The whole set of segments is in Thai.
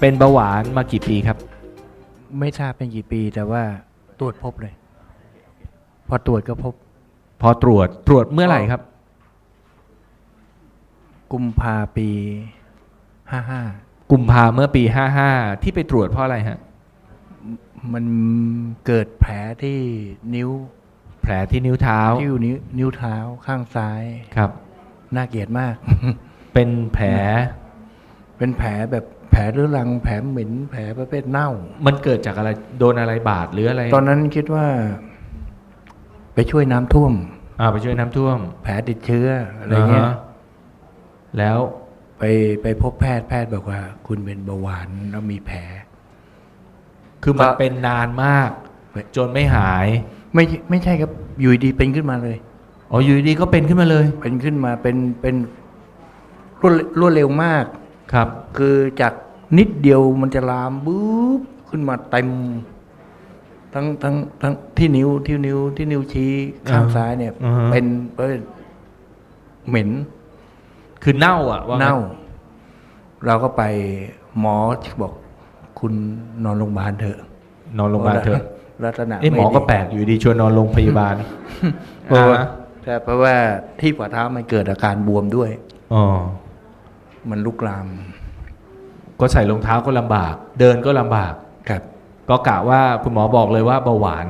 เป็นเบาหวานมากี่ปีครับ ไม่ทราบเป็นกี่ปีแต่ว่าตรวจพบเลย พอตรวจก็พบ พอตรวจตรวจเมื่อไหร่ครับ กุมภาปีห้าห้ากุมภาเมื่อปี55ที่ไปตรวจเพราะอะไรฮะ มันเกิดแผลที่นิ้ว แผลที่นิ้วเท้าที่นิ้วนิ้วเท้าข้างซ้ายครับ น่าเกลียดมาก เป็นแผล เป็นแผลแบบแผลเรื้อรัง แผลเหม็นแผลประเภทเน่า มันเกิดจากอะไรโดนอะไรบาดหรืออะไรตอนนั้นคิดว่า ไปช่วยน้ำท่วม อ่าไปช่วยน้ำท่วมแผลติดเชื้ออะไรเงี้ยาฮะแล้วไปไปพบแพทย์แพทย์บอกว่า คุณเป็นเบาหวานแล้วมีแผล คือมันก็ เป็นนานมาก จนไม่หายไม่ไม่ใช่ครับอยู่ดีๆเป็นขึ้นมาเลย อ๋ออยู่ดีๆก็เป็นขึ้นมาเลย เป็นขึ้นมาเป็นเป็นรวดรวดเร็วมาก ครับ คือจากนิดเดียวมันจะลามบุ๊บขึ้นมาเต็มทั้งทั้งทั้งที่นิ้วที่นิ้วที่นิ้วชี้ข้างอ่าซ้ายเนี่ย อ่าฮะ เป็นเป็นเหม็น คือเน่าอะว่างั้เน่า เราก็ไปหมอบอกคุณนอนโรงพยาบาลเถอะนอนโรงพยาบาลเถอะลักษณะเอ้หมอไดีก็แปลกอยู่ดีชวนนอนโรงพยาบาลเพราะว่าอ่าใช่เพราะว่าที่ฝ่าเท้ามันเกิดอาการบวมด้วย อ๋อ มันลุกลาม ก็ใส่รองเท้าก็ลำบาก เดินก็ลำบาก ครับ ก็กะว่าคุณหมอบอกเลยว่าเบาหวาน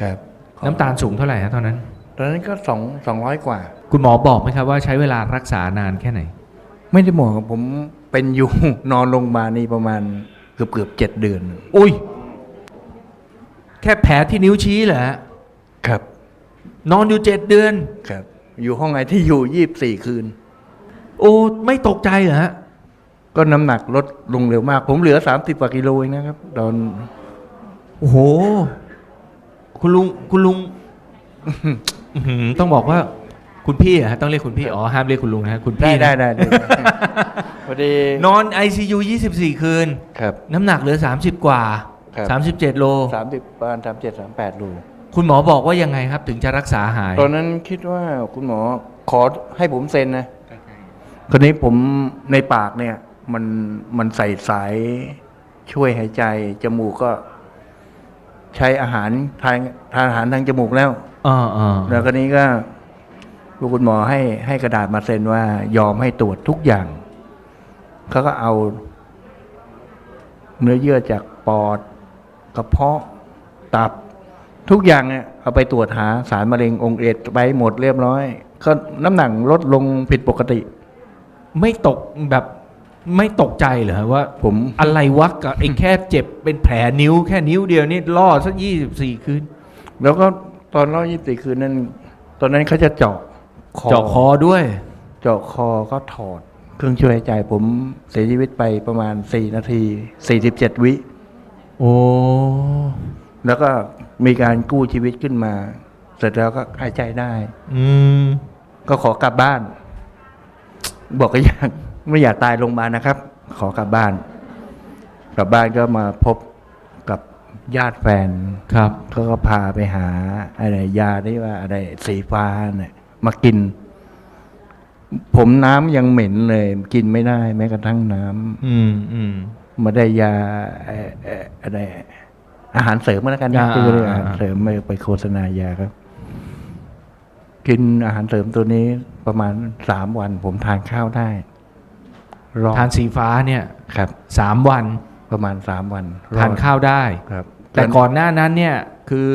ครับน้ำตาลสูงเท่าไหร่ฮะตอนนั้น ตอนนั้นก็สองสองร้อยกว่า คุณหมอบอกไหมครับว่าใช้เวลารักษานานแค่ไหน ไม่ได้หมอผมเป็นอยู่ นอนโรงพยาบาลนี่ประมาณเกือบเกือบเจ็ดเดือน อุ้ย แค่แผลที่นิ้วชี้เหรอฮะครับ นอนอยู่เจ็ดเดือน ครับ อยู่ห้องไอที่อยู่ยี่บสี่คืนโอ้ไม่ตกใจเหรอฮะก็น้ำหนักลดลงเร็วมาก ผมเหลือสามสิบกว่ากิโลเองนะครับตอนโอ้โห คุณลุงคุณลุงอื้อหือต้องบอกว่า คุณพี่อะฮะต้องเรียกคุณพี่อ๋อห้ามเรียกคุณลุงนะฮะคุณได้พี่ได้นะได้ได้พอดี นอน ICU 24 คืน ครับ น้ำหนักเหลือ 30 กว่า ครับ 37 โล สามสิบประมาณสามเจ็ดสามแปดโลคุณหมอบอกว่ายังไงครับ ถึงจะรักษาหาย ตอนนั้นคิดว่าคุณหมอขอให้ผมเซ็นนะ คนนี้ผมในปากเนี่ย มันมันใส่สายช่วยหายใจ จมูกก็ใช้อาหารทานทานอาหารทางจมูกแล้วอ่าอ่าแล้วคนนี้ก็คุณหมอให้ให้กระดาษมาเซ็นว่ายอมให้ตรวจทุกอย่างเขาก็เอา เนื้อเยื่อจากปอดกระเพาะตับ ทุกอย่างเนี่ยเอาไปตรวจหาสารมะเร็งองค์เอดส์ไปหมดเรียบร้อย ก็น้ำหนักลดลงผิดปกติ ไม่ตกแบบไม่ตกใจเหรอฮะว่าผมอะไรวะกับไอ้แค่เจ็บเป็นแผลนิ้วแค่นิ้วเดียวนี่ล่อสักยี่สิบสี่คืน แล้วก็ตอนร้อยยี่สิบคืนนั้น ตอนนั้นเขาจะเจาะคอเจาะคอด้วย เจาะคอก็ถอด เครื่องช่วยหายใจผมเสียชีวิตไปประมาณสี่นาทีสี่สิบเจ็ดวิ โอ้ แล้วก็มีการกู้ชีวิตขึ้นมา เสร็จแล้วก็หายใจได้ อืม ก็ขอกลับบ้าน บอกก็อยากไม่อยากตายโรงพยาบาลนะครับ ขอกลับบ้าน กลับบ้านก็มาพบกับญาติแฟนครับเขาก็พาไปหาอะไรยาที่ว่าอะไรสีฟ้าเนี่ยมากิน ผมน้ำยังเหม็นเลย กินไม่ได้ แม้กระทั่งน้ำอืมอืมมาได้ยาเอ่อเอ่ออะไรอาหารเสริมก็แล้วกันนะอ่าคือเรียกอาอ่าหารเสริมไม่ไปโฆษณายาครับ กินอาหารเสริมตัวนี้ประมาณสามวัน ผมทานข้าวได้รอดทานสีฟ้าเนี่ยครับสามวันประมาณสามวันรอดทานข้าวได้ครับ แต่ก่อนหน้านั้นเนี่ยคือ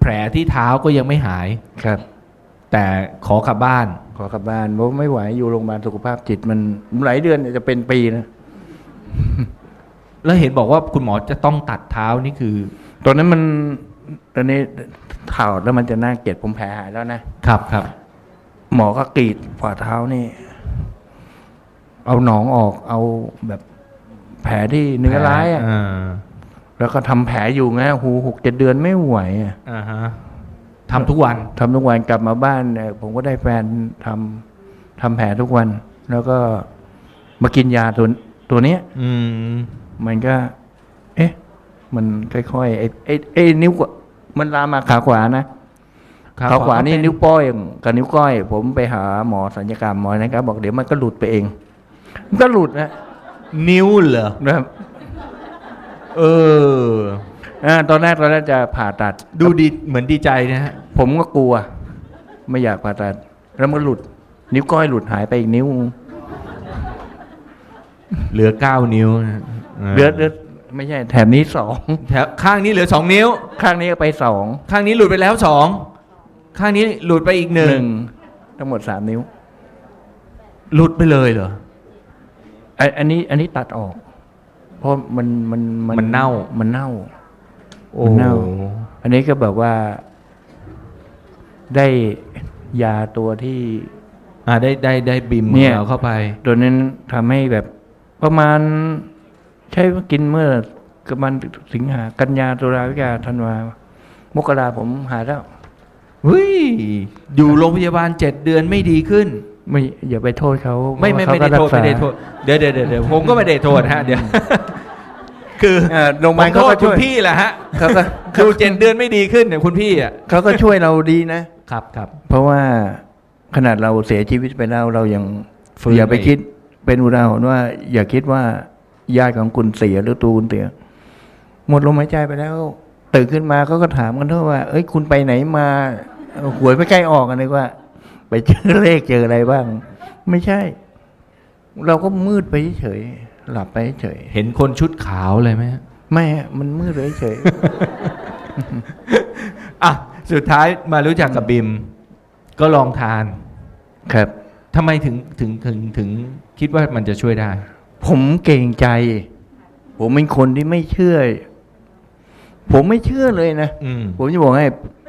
แผลที่เท้าก็ยังไม่หายครับ แต่ขอกลับบ้าน ขอกลับบ้านเพราะไม่ไหวอยู่โรงพยาบาลสุขภาพจิตมันหลายเดือนจะเป็นปีนะแล้วเห็นบอกว่าคุณหมอจะต้องตัดเท้านี่คือ ตอนนั้นมัน ตอนนี้ถอดแล้วมันจะน่าเกลียดผมแผลหายแล้วนะครับครับ หมอก็กรีดฝ่าเท้านี่ เอาหนองออก เอาแบบแผลที่เนื้อร้ายอะอ่าแล้วก็ทำแผลอยู่ไงหูหกเจ็ดเดือนไม่ไหวอะอ่าฮะทำทุกวันทำทุกวันกลับมาบ้านเนี่ยผมก็ได้แฟนทำทำแผลทุกวัน แล้วก็มากินยาตัวตัวเนี้ย อืมมันก็เอ๊ะ มันค่อยๆไอ้ไอ้ไอ้นิ้วกว่ามันลามมาขาขวานะขาขวานี่นิ้วโป้อยกับนิ้วก้อย ผมไปหาหมอสัญญกรรมหมอนะครับ บอกเดี๋ยวมันก็หลุดไปเอง มันก็หลุดนะนิ้วเหรอนะครับเอออ่าตอนแรกตอนแรกจะผ่าตัด ดูดีเหมือนดีใจนะฮะผมก็กลัว ไม่อยากผ่าตัด แล้วมันหลุด นิ้วก้อยหลุดหายไปอีกนิ้ว เหลือเก้านิ้วนะเหลือเหลือ ไม่ใช่แถบนี้สองแถวข้างนี้เหลือสองนิ้ว ข้างนี้ก็ไปสองข้างนี้หลุดไปแล้วสองข้างนี้หลุดไปอีกหนึ่งทั้งหมดสามนิ้ว หลุดไปเลยเหรอไออันนี้อันนี้ตัดออก เพราะมันมันมันเน่ามันเน่าโอ้มันเน่าอันนี้ก็แบบว่า ได้ยาตัวที่ อ่าได้ได้ได้บิมเนี่ยของเราเข้าไป ตัวนั้นทำให้แบบประมาณ ใช้กินเมื่อประมาณสิงหากันยาตุลาวิกาธันวามกราผมหายแล้วเฮ้ยอยู่โรงพยาบาลเจ็ดเดือนไม่ดีขึ้น ไม่อย่าไปโทษเขาไม่ไม่เพราะไม่ได้ว่าโทษเขาก็ไม่ได้รักษาโทษเดี๋ยวเดี๋ยวเดี๋ยวเดี๋ยวผมก็ไม่ได้โทษฮะเดี๋ยวคือเอ่อโรงพยาบาลผมเขาโทก็ษคุช่ณวยพี่แหละฮะเขาก็ดูเจ็ดเดือนไม่ดีขึ้นเนี่ยคุณพี่อะเขาก็ช่วยเราดีนะครับครับเพราะว่าขนาดเราเสียชีวิตไปแล้วเรายังฟื้นอย่าไปไม่คิดเป็นอุทาหรณ์ว่า อย่าคิดว่า ญาติของคุณเสียหรือตัวคุณเสียหมดลมหายใจไปแล้วตื่นขึ้นมาเขาก็ถามกันทั่วว่า เอ้ย คุณไปไหนมาเอ่อหวยไม่ใกล้ออกกันเลยว่า ไปเจอเลขเจออะไรบ้าง ไม่ใช่ เราก็มืดไปเฉยๆหลับไปเฉยเห็นคนชุดขาวเลยไหมฮะๆไม่ฮะมันมืดไปเฉยอะสุดท้ายมารู้จักกับบิม ก็ลองทานๆครับทำไมถึงถึงถึงถึงคิดว่ามันจะช่วยได้ ผมเก่งใจ ผมเป็นคนที่ไม่เชื่อ ผมไม่เชื่อเลยนะอืมผมจะบอกให้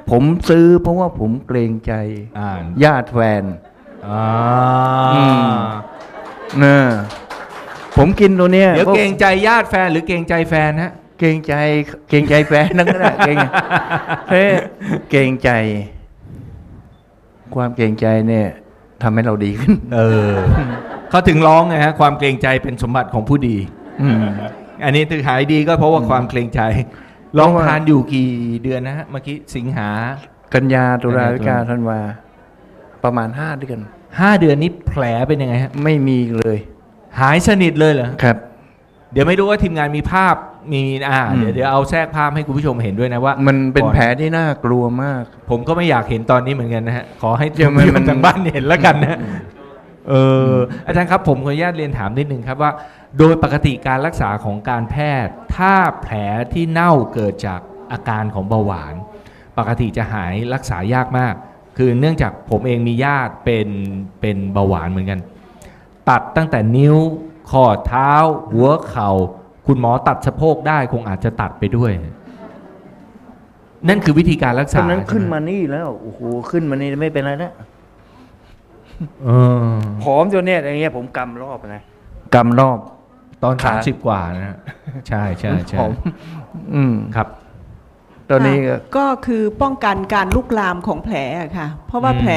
ผมซื้อ เพราะว่าผมเกรงใจอ่านญาติแฟน อ่าอืมนะผมกินตัวเนี้ยเดี๋ยวพราะเกรงใจญาติแฟนหรือเกรงใจแฟนฮะ เกรงใจ เกรงใจแฟนนั่นก็ได้เกรงเฮ้ยเกรงใจ ความเกรงใจเนี่ยทำให้เราดีขึ้น เออ เขาถึงร้องไงฮะความเกรงใจเป็นสมบัติของผู้ดี อืมอันนี้ถึงหายดีก็เพราะว่าความเกรงใจลองเพราะว่าทานอยู่กี่เดือนนะฮะเมื่อกี้สิงหา กันยาตุลากันยาวิกาธันวา ประมาณห้าเดือนห้าเดือนนี้แผลเป็นยังไงฮะ ไม่มีเลย หายสนิทเลยเหรอครับ เดี๋ยวไม่รู้ว่าทีมงานมีภาพมีอ่าอืมเดี๋ยวเดี๋ยวเอาแทรกภาพให้คุณผู้ชมเห็นด้วยนะว่า มันเป็นก่อแผลที่น่ากลัวมาก ผมก็ไม่อยากเห็นตอนนี้เหมือนกันนะฮะ ขอให้เดี๋ยวทุกมันผู้ชมัมนทางบ้านเห็นแล้วกันนะ เออออาจารย์ครับผมขออนุญาตเรียนถามนิดนึงครับว่า โดยปกติการรักษาของการแพทย์ ถ้าแผลที่เน่าเกิดจากอาการของเบาหวาน ปกติจะหายรักษายากมาก คือเนื่องจากผมเองมีญาติเป็นเป็นเบาหวานเหมือนกัน ตัดตั้งแต่นิ้วข้อเท้า หัวเข่า คุณหมอตัดสะโพกได้คงอาจจะตัดไปด้วย นั่นคือวิธีการรักตษาอนนั้นขึ้นใช่ไหมานี่แล้วโอ้โหขึ้นมานี่ไม่เป็นไรนะ เออผอมจนเนี่ยอย่างเงี้ยผมกำรอบนะกำรอบ ตอนขา สามสิบกว่านะฮะใช่ใช่ใช่ผอมอืม ครับ ตอนนี้ก็ ค่ะก็คือป้องกันการลุกลามของแผลอะค่ะ เพราะว่าอืม แผล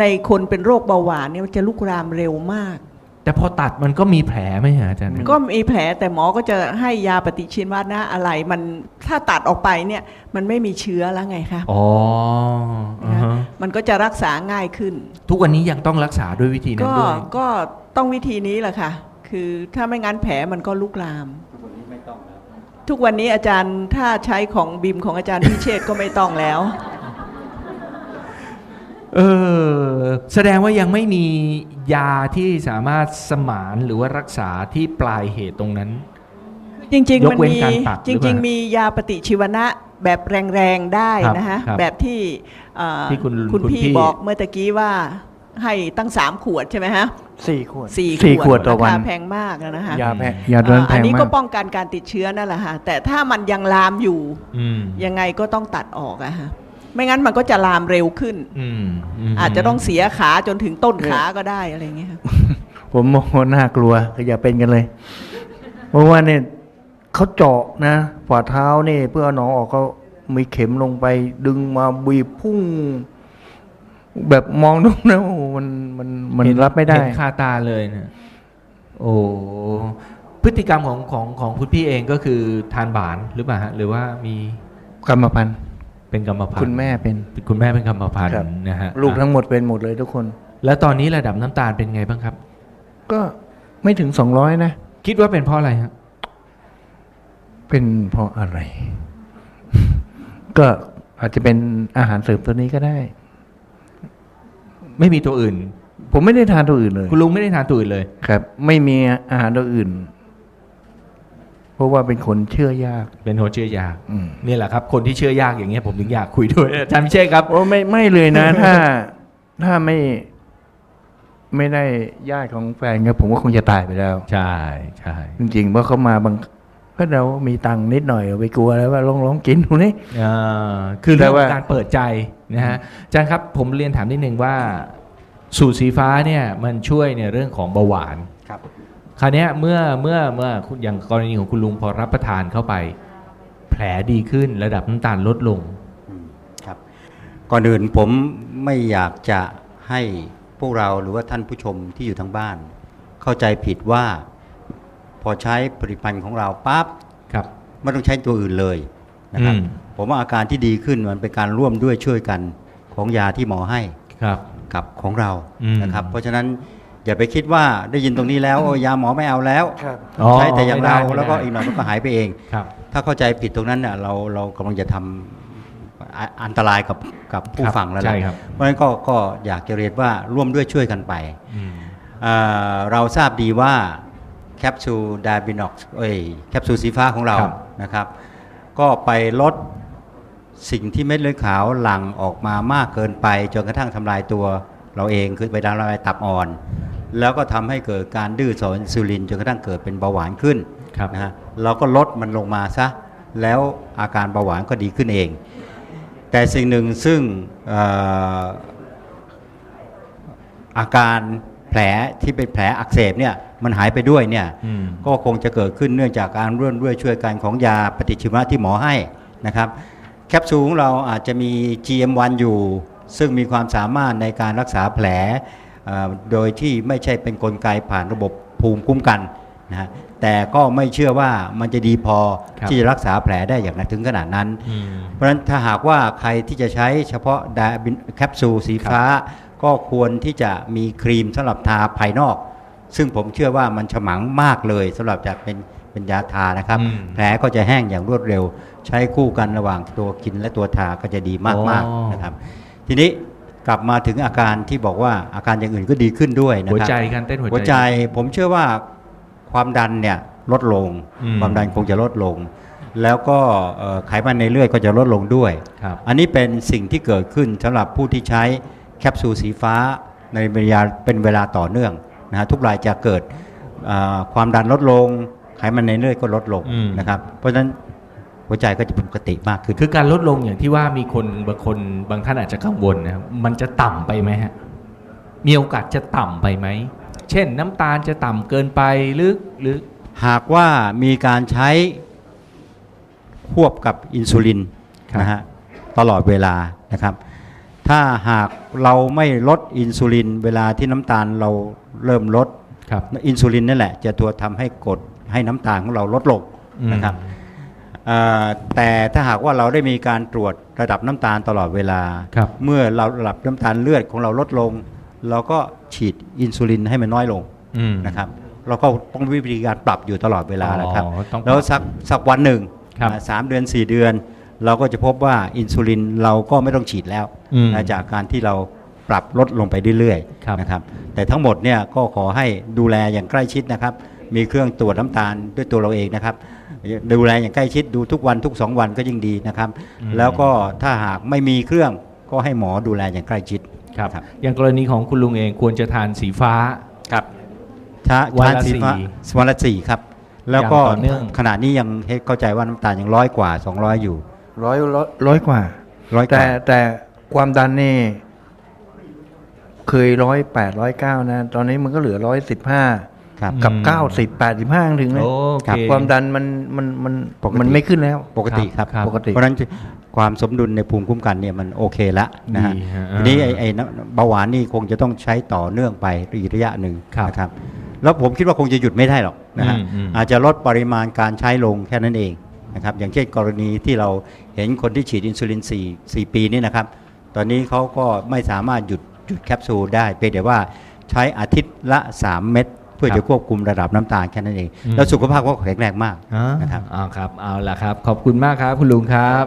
ในคนเป็นโรคเบาหวานเนี่ยมันจะลุกลามเร็วมาก แต่พอตัดมันก็มีแผลไหมฮะอาจารย์ ก็มีแผลแต่หมอก็จะให้ยาปฏิชีวนะอะไร มันถ้าตัดออกไปเนี่ยมันไม่มีเชื้อแล้วไงคะ อ๋ออ่าฮะ มันก็จะรักษาง่ายขึ้น ทุกวันนี้ยังต้องรักษาด้วยวิธีนั้นก็ด้วย ก็ต้องวิธีนี้แหละค่ะ คือถ้าไม่งั้นแผลมันก็ลุกลาม ทุกวันนี้อาจารย์ถ้าใช้ของบิมของอาจารย์พิเชษก็ไม่ต้องแล้ว เออ แสดงว่ายังไม่มียาที่สามารถสมานหรือว่ารักษาที่ปลายเหตุตรงนั้น จริงยๆกมันเว้นมีการตัดหจรือเปริงล่าๆมียาปฏิชีวนะ แบบแรงๆได้นะฮะครับแบบที่เอ่อที่คุณคุณคุณพี่พี่ บอกเมื่อตะกี้ว่าให้ตั้งสามขวดใช่ไหมฮะสี่ขวด สี่สี่ขวดต่อวัน ราคาแพงมากนะฮะยาแพง ยาตัวนั้นเอ่อแพอันงนี้มาก็ก ป้องกันการติดเชื้อนั่นแหละฮะแต่ถ้ามันยังลามอยู่ อืมยังไงก็ต้องตัดออกอะฮะไม่งั้นมันก็จะลามเร็วขึ้น อืมมอาจจะต้องเสียขาจนถึงต้นขาก็ได้อะไรอย่างเงี้ยค่ะผมมองว่าน่ากลัวก็อย่าเป็นกันเลย เพราะว่าเนี่ย เขาเจาะนะฝ่าเท้านี่เพื่อเอาหนองออกเขามีเข็มลงไป ดึงมาบีบพุ่ง แบบมองดูนะโอ้โหมันมันมันเห็รับไม่ได้เห็นคาตาเลยนะโอ้พฤติกรรมของของของคุณพี่เองก็คือทานบานหรือเปล่าฮะหรือว่ามีกรรมพันธุ์เป็นกรรมพันธุ์คุณแม่เป็นคุณแม่เป็นกรรมพันธุ์ครับนะฮะลูกอะทั้งหมดเป็นหมดเลยทุกคน แล้วตอนนี้ระดับน้ำตาลเป็นไงบ้างครับ ก็ไม่ถึงสองร้อยนะ คิดว่าเป็นเพราะอะไรฮะ เป็นเพราะอะไร ก็อาจจะเป็นอาหารเสริมตัวนี้ก็ได้ ไม่มีตัวอื่น ผมไม่ได้ทานตัวอื่นเลย คุณลุงไม่ได้ทานตัวอื่นเลย ครับ ไม่มีอาหารตัวอื่น เพราะว่าเป็นคนเชื่อยาก เป็นคนเชื่อยากอืม นี่แหละครับ คนที่เชื่อยากอย่างเงี้ยผมถึงอยากคุยด้วยอาจารย์พิเชษครับ โอ้ไม่ไม่เลยนะ ถ้าถ้าไม่ไม่ได้ญาติของแฟนครับผมก็คงจะตายไปแล้ว ใช่ใช่จริงๆเพราะเขามาบาง ก็เรามีตังค์นิดหน่อยไปกลัวแล้วว่าลองลองกินดูนี่อ่าคือเรื่องขแต่องว่าการเปิดใจนะฮะอาจารย์ครับผมเรียนถามนิดนึงว่าสูตรสีฟ้าเนี่ยมันช่วยในเรื่องของเบาหวานครับคราวเนี้ยเมื่อเมื่อเมื่อคุณอย่างกรณีของคุณลุงพอรับประทานเข้าไป แผลดีขึ้นระดับน้ำตาลลดลงอืมครับก่อนอื่นผมไม่อยากจะให้พวกเราหรือว่าท่านผู้ชมที่อยู่ทางบ้าน เข้าใจผิดว่า พอใช้ผลิตภัณฑ์ของเราปั๊บครับไม่ต้องใช้ตัวอื่นเลยนะครับอืมผมว่าอาการที่ดีขึ้นมันเป็นการร่วมด้วยช่วยกันของยาที่หมอให้ครับกับของเราอืมนะครับ เพราะฉะนั้นอย่าไปคิดว่าได้ยินตรงนี้แล้วโอ้ยาหมอไม่เอาแล้วอ๋อใช้แต่อย่างเราไม่ได้แล้วก็ไม่ได้อีกหน่อยมันก็หายไปเองครับถ้าเข้าใจผิดตรงนั้นเนี่ยเราเรากำลังจะทำอะอันตรายกับกับผู้ครับฟังแล้วใช่ล่ะครับเพราะฉะนั้นก็ก็อยากจะเรียนว่าร่วมด้วยช่วยกันไปอืมอ่าเราทราบดีว่า แคปซูลดาบินอกเอ้ยแคปซูลสีฟ้าของเราครับนะครับ ก็ไปลดสิ่งที่เม็ดเลือดขาวหลั่งออกมามากเกินไป จนกระทั่งทำลายตัวเราเองคือไปทำลายตับอ่อน แล้วก็ทำให้เกิดการดื้อต่ออินซูลินจนกระทั่งเกิดเป็นเบาหวานขึ้นครับนะฮะเราก็ลดมันลงมาซะแล้วอาการเบาหวานก็ดีขึ้นเอง แต่สิ่งหนึ่งซึ่งเอ่ออาการ แผลที่เป็นแผลอักเสบเนี่ยมันหายไปด้วยเนี่ยอืมก็คงจะเกิดขึ้นเนื่องจากการร่วมด้วยช่วยกันของยาปฏิชีวนะที่หมอให้นะครับแคปซูลของเราอาจจะมี GM1 อยู่ ซึ่งมีความสามารถในการรักษาแผลเอ่อโดยที่ไม่ใช่เป็นนกลไกผ่านระบบภูมิคุ้มกันนะฮะแต่ก็ไม่เชื่อว่ามันจะดีพอครับที่จะรักษาแผลได้อย่างนั้นถึงขนาดนั้นอืมเพราะฉะนั้นถ้าหากว่าใครที่จะใช้เฉพาะดาบินแคปซูลสีฟ้า ก็ควรที่จะมีครีมสำหรับทาภายนอก ซึ่งผมเชื่อว่ามันฉมังมากเลยสำหรับจะเป็นเป็นยาทานะครับอืมแผลก็จะแห้งอย่างรวดเร็ว ใช้คู่กันระหว่างตัวกินและตัวทาก็จะดีมากอ๋อๆนะครับ ทีนี้กลับมาถึงอาการที่บอกว่าอาการอย่างอื่นก็ดีขึ้นด้วยนะหัวครับใจการเต้นหัวหัวใจ ผมเชื่อว่าความดันเนี่ยลดลงอืมความดันคงจะลดลง แล้วก็เอ่อไขมันในเลือดก็จะลดลงด้วยครับอันนี้เป็นสิ่งที่เกิดขึ้นสำหรับผู้ที่ใช้ แคปซูลสีฟ้าในเวลาเป็นเวลาต่อเนื่องนะฮะทุกรายจะเกิดเอ่อความดันลดลง ไขมันในเลือดก็ลดลงอืมนะครับ เพราะฉะนั้นหัวใจก็จะปกติมากขึ้น คือการลดลงอย่างที่ว่ามีคนบางคนบางท่านอาจจะกังวลนะครับมันจะต่ำไปไหมฮะมีโอกาสจะต่ำไปไหม เช่นน้ำตาลจะต่ำเกินไปหรือหรือหากว่ามีการใช้ควบกับอินซูลินนะฮะตลอดเวลานะครับ ถ้าหากเราไม่ลดอินซูลิน เวลาที่น้ำตาลเราเริ่มลดครับอินซูลินนั่นแหละ จะตัวทำให้กดให้น้ำตาลของเราลดลงนะครับเอ่อแต่ถ้าหากว่าเราได้มีการตรวจระดับน้ำตาลตลอดเวลาครับเมื่อเราระดับน้ำตาลเลือดของเราลดลง เราก็ฉีดอินซูลินให้มันน้อยลงอืมนะครับ เราก็ต้องวิธีการปรับอยู่ตลอดเวลาแหละครับอ๋อต้องปรับ แล้วสักสักวันหนึ่งครับอ่าสามเดือน4เดือน เราก็จะพบว่าอินซูลินเราก็ไม่ต้องฉีดแล้วอืมนะจากการที่เราปรับลดลงไปเรื่อยครับๆนะครับแต่ทั้งหมดเนี่ยก็ขอให้ดูแลอย่างใกล้ชิดนะครับ มีเครื่องตรวจน้ำตาลด้วยตัวเราเองนะครับ ดูแลอย่างใกล้ชิดดูทุกวันทุก 2 วันก็ยิ่งดีนะครับ แล้วก็ถ้าหากไม่มีเครื่องก็ให้หมอดูแลอย่างใกล้ชิดครับครับอย่างกรณีของคุณลุงเองควรจะทานสีฟ้าครับช้าวันละช้าสีฟ้าสี่วันละสี่ครับ แล้วก็อย่างต่อเนื่องขณะนี้ยังให้เข้าใจว่าน้ำตาลยังร้อยกว่า 200 อยู่ ร้อยร้อยร้อยกว่า ร้อยกแต่ว่าแต่ความดันนี่ เคยร้อยแปดร้อยเก้านะ ตอนนี้มันก็เหลือร้อยสิบห้าครับกับอืมเก้าสิบแปดสิบห้าถึงเลยโอเคครับความดันมันมันมันปกติ มันไม่ขึ้นแล้ว ปกติครับ ครับปกติ เพราะฉะนั้นความสมดุลในภูมิคุ้มกันเนี่ยมันโอเคแล้วนะฮะดีฮะทีนี้ไอ้ไอ้น้ำเบาหวานนี่คงจะต้องใช้ต่อเนื่องไปอีกระยะหนึ่งครับนะครับ แล้วผมคิดว่าคงจะหยุดไม่ได้หรอกนะฮะอืมอืม อาจจะลดปริมาณการใช้ลงแค่นั้นเอง นะครับอย่างเช่นกรณีที่เราเห็นคนที่ฉีดอินซูลิน4 4 ปีนี่นะครับ ตอนนี้เขาก็ไม่สามารถหยุดหยุดแคปซูลได้เพียงแต่ว่าใช้อาทิตย์ละ 3 เม็ดพื่อครับจะควบคุมระดับน้ำตาลแค่นั้นเองอืมแล้วสุขภาพก็แข็งแรงมากอ่านะครับอ่าครับเอาละครับ ขอบคุณมากครับคุณลุงครับ